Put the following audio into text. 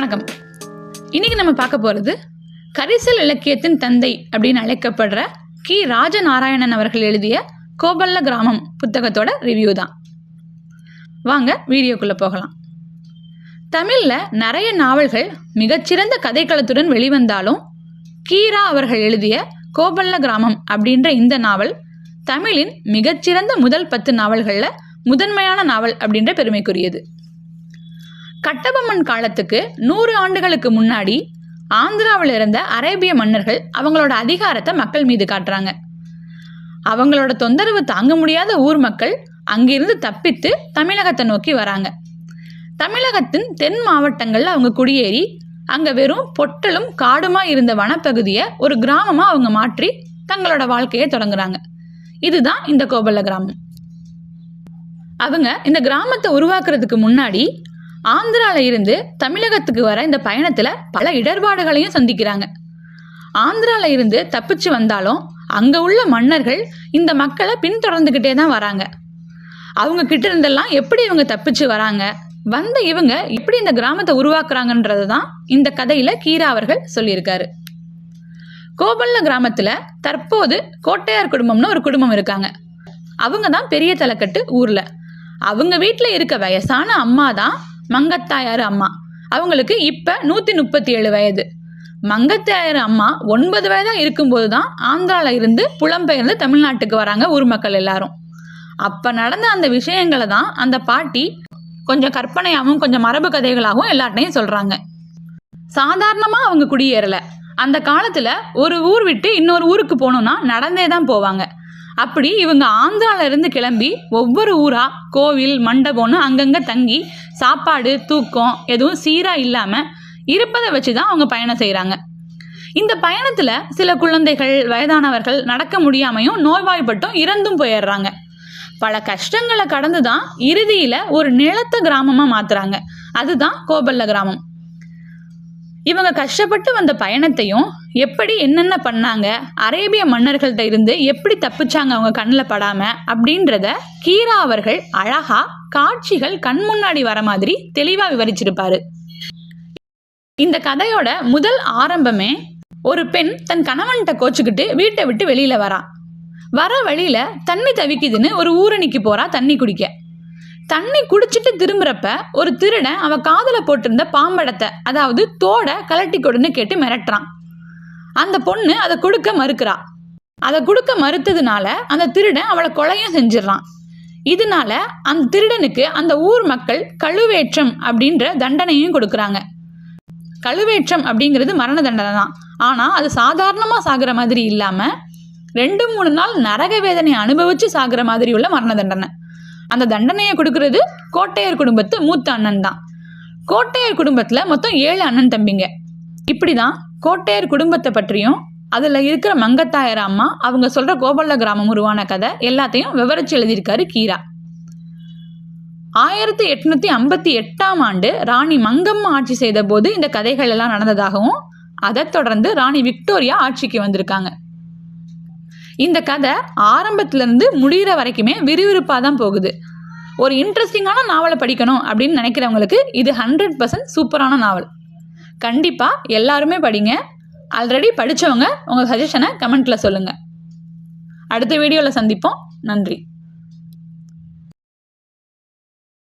வணக்கம். இன்னைக்கு நம்ம பார்க்க போகிறது கரிசல் இலக்கியத்தின் தந்தை அப்படின்னு அழைக்கப்படுற கி. ராஜநாராயணன் அவர்கள் எழுதிய கோபல்ல கிராமம் புத்தகத்தோட ரிவ்யூ தான். வாங்க வீடியோக்குள்ளே போகலாம். தமிழில் நிறைய நாவல்கள் மிகச்சிறந்த கதைக்களத்துடன் வெளிவந்தாலும் கீரா அவர்கள் எழுதிய கோபல்ல கிராமம் அப்படின்ற இந்த நாவல் தமிழின் மிகச்சிறந்த முதல் பத்து நாவல்களில் முதன்மையான நாவல் அப்படின்ற பெருமைக்குரியது. கட்டபொம்மன் காலத்துக்கு நூறு ஆண்டுகளுக்கு முன்னாடி ஆந்திராவில் இருந்த அரேபிய மன்னர்கள் அவங்களோட அதிகாரத்தை மக்கள் மீது காட்டுறாங்க. அவங்களோட தொந்தரவு தாங்க முடியாத ஊர் மக்கள் அங்கிருந்து தப்பித்து தமிழகத்தை நோக்கி வராங்க. தமிழகத்தின் தென் மாவட்டங்களில் அவங்க குடியேறி அங்கே வெறும் பொட்டலும் காடுமா இருந்த வனப்பகுதியை ஒரு கிராமமாக அவங்க மாற்றி தங்களோட வாழ்க்கையை தொடங்குறாங்க. இதுதான் இந்த கோபல்ல கிராமம் அவங்க இந்த கிராமத்தை உருவாக்குறதுக்கு முன்னாடி ஆந்திரால இருந்து தமிழகத்துக்கு வர இந்த பயணத்தில் பல இடர்பாடுகளையும் சந்திக்கிறாங்க. ஆந்திரால இருந்து தப்பிச்சு வந்தாலும் அங்கே உள்ள மன்னர்கள் இந்த மக்களை பின்தொடர்ந்துக்கிட்டே தான் வராங்க. அவங்க கிட்ட இருந்தெல்லாம் எப்படி இவங்க தப்பிச்சு வராங்க? வந்த இவங்க எப்படி இந்த கிராமத்தை உருவாக்குறாங்கன்றது தான் இந்த கதையில் கீரா அவர்கள் சொல்லியிருக்காரு. கோபல்ல கிராமத்தில் தற்போது கோட்டையார் குடும்பம்னு ஒரு குடும்பம் இருக்காங்க. அவங்க தான் பெரிய தலைக்கட்டு ஊரில். அவங்க வீட்டில் இருக்க வயசான அம்மா தான் மங்கத்தாயார் அம்மா. அவங்களுக்கு இப்போ நூற்றி முப்பத்தி ஏழு வயது. மங்கத்தாயார் அம்மா ஒன்பது வயதாக இருக்கும்போது தான் ஆந்திராவில் இருந்து புலம்பெயர்ந்து தமிழ்நாட்டுக்கு வராங்க ஊர் மக்கள் எல்லாரும். அப்போ நடந்த அந்த விஷயங்களை தான் அந்த பாட்டி கொஞ்சம் கற்பனையாகவும் கொஞ்சம் மரபு கதைகளாகவும் எல்லார்ட்டையும் சொல்கிறாங்க சாதாரணமாக அவங்க குடியேறலை. அந்த காலத்தில் ஒரு ஊர் விட்டு இன்னொரு ஊருக்கு போகணுன்னா நடந்தே தான் போவாங்க. அப்படி இவங்க ஆந்திரால இருந்து கிளம்பி ஒவ்வொரு ஊரா கோவில் மண்டபம்னு அங்கங்கே தங்கி சாப்பாடு தூக்கம் எதுவும் சீராக இல்லாமல் இருப்பதை வச்சு தான் அவங்க பயணம் செய்கிறாங்க இந்த பயணத்தில் சில குழந்தைகள் வயதானவர்கள் நடக்க முடியாமையும் நோய்வாய்ப்பட்டும் இறந்தும் போயிடுறாங்க. பல கஷ்டங்களை கடந்து தான் இறுதியில் ஒரு நிலத்த கிராமமாக மாற்றுறாங்க அதுதான் கோபல்ல கிராமம். இவங்க கஷ்டப்பட்டு வந்த பயணத்தையும் எப்படி என்னென்ன பண்ணாங்க? அரேபிய மன்னர்கள்ட்ட இருந்து எப்படி தப்பிச்சாங்க அவங்க கண்ணில் படாமல் அப்படின்றத கீரா அவர்கள் அழகாக காட்சிகள் கண் முன்னாடி வர மாதிரி தெளிவாக விவரிச்சிருப்பாரு. இந்த கதையோட முதல் ஆரம்பமே ஒரு பெண் தன் கணவன்கிட்ட கோச்சுக்கிட்டு வீட்டை விட்டு வெளியில் வரா. வர வழியில் தண்ணி தவிக்குதுன்னு ஒரு ஊரணிக்கு போறா தண்ணி குடிக்க. தண்ணி குடிச்சிட்டு திரும்புறப்ப ஒரு திருடன் அவ காதில் போட்டிருந்த பாம்படத்தை அதாவது தோடை கலட்டி கொடுன்னு கேட்டு மிரட்டுறான். அந்த பொண்ணு அதை கொடுக்க மறுக்கிறா. அதை கொடுக்க மறுத்ததுனால அந்த திருடன் அவளை கொலையும் செஞ்சிடறான். இதனால அந்த திருடனுக்கு அந்த ஊர் மக்கள் கழுவேற்றம் அப்படின்ற தண்டனையும் கொடுக்குறாங்க. கழுவேற்றம் அப்படிங்கிறது மரண தண்டனை தான். ஆனால் அது சாதாரணமாக சாகிற மாதிரி இல்லாமல் ரெண்டு மூணு நாள் நரக வேதனை அனுபவிச்சு சாகிற மாதிரி உள்ள மரண தண்டனை. அந்த தண்டனையை கொடுக்கறது கோட்டையர் குடும்பத்து மூத்த அண்ணன் தான். கோட்டையர் குடும்பத்தில் மொத்தம் ஏழு அண்ணன் தம்பிங்க. இப்படி தான் கோட்டையர் குடும்பத்தை பற்றியும் அதில் இருக்கிற மங்கத்தாயர் அம்மா அவங்க சொல்கிற கோபல்ல கிராமம் உருவான கதை எல்லாத்தையும் விவரிச்சு எழுதியிருக்காரு கீரா. ஆயிரத்தி எட்நூத்தி ஐம்பத்தி எட்டாம் ஆண்டு ராணி மங்கம்மா ஆட்சி செய்த போது இந்த கதைகள் எல்லாம் நடந்ததாகவும் அதைத் தொடர்ந்து ராணி விக்டோரியா ஆட்சிக்கு வந்திருக்காங்க. இந்த கதை ஆரம்பத்திலேருந்து முடிகிற வரைக்குமே விறுவிறுப்பாக தான் போகுது. ஒரு இன்ட்ரெஸ்டிங்கான நாவலை படிக்கணும் அப்படின்னு நினைக்கிறவங்களுக்கு இது ஹண்ட்ரட் பர்சன்ட் சூப்பரான நாவல். கண்டிப்பாக எல்லாருமே படிங்க. ஆல்ரெடி படித்தவங்க உங்கள் சஜஷனை கமெண்ட்டில் சொல்லுங்கள் அடுத்த வீடியோவில் சந்திப்போம். நன்றி.